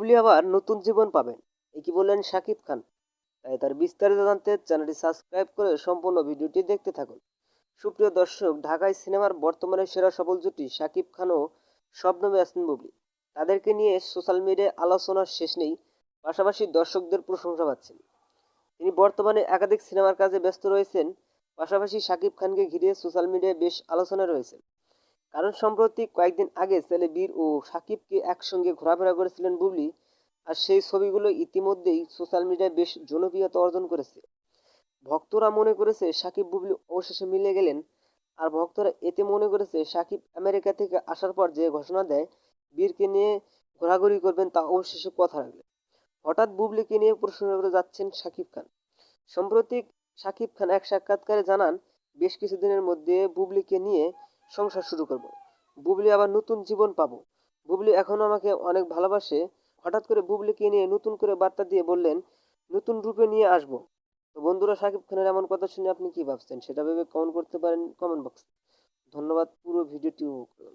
বুবলি আবার নতুন জীবন পাবেন। এই কি বললেন শাকিব খান। তাই তার বিস্তারিত জানতে চ্যানেলটি সাবস্ক্রাইব করে সম্পূর্ণ ভিডিওটি দেখতে থাকুন। সুপ্রিয় দর্শক, ঢাকায় সিনেমার বর্তমানে সেরা সফল জুটি শাকিব খান ও শবনমে আসমিন বুবলি। তাদেরকে নিয়ে সোশ্যাল মিডিয়ায় আলোচনার শেষ নেই, পাশাপাশি দর্শকদের প্রশংসা পাচ্ছেন। তিনি বর্তমানে একাধিক সিনেমার কাজে ব্যস্ত রয়েছেন, পাশাপাশি শাকিব খানকে ঘিরে সোশ্যাল মিডিয়ায় বেশ আলোচনা রয়েছে। কারণ সম্প্রতি কয়েকদিন আগে ছেলে বীর ও সাকিবকে একসঙ্গে ঘোরাফেরা করেছিলেন বুবলি, আর সেই ছবিগুলো ইতিমধ্যেই সোশ্যাল মিডিয়ায় বেশ জনপ্রিয়তা অর্জন করেছে। ভক্তরা মনে করেছে সাকিব, বুবলি অবশেষে মিলে গেলেন, আর ভক্তরা এতে মনে করেছে সাকিব আমেরিকা থেকে আসার পর যে ঘোষণা দেয়, বীরকে নিয়ে ঘোরাঘুরি করবেন তা অবশেষে কথা রাখলেন। হঠাৎ বুবলিকে নিয়ে প্রশ্ন করে যাচ্ছেন সাকিব খান। সম্প্রতি সাকিব খান এক সাক্ষাৎকারে জানান, বেশ কিছুদিনের মধ্যে বুবলিকে নিয়ে সংসার শুরু করব। বুবলি আবার নতুন জীবন পাবো। বুবলি এখনও আমাকে অনেক ভালোবাসে। হঠাৎ করে বুবলিকে নিয়ে নতুন করে বার্তা দিয়ে বললেন, নতুন রূপে নিয়ে আসব। তো বন্ধুরা, সাকিব খানের এমন কথা শুনে আপনি কি ভাবছেন? সেটা ভেবে কমেন্ট করতে পারেন কমেন্ট বক্সে ধন্যবাদ পুরো ভিডিওটি উপভোগ করুন।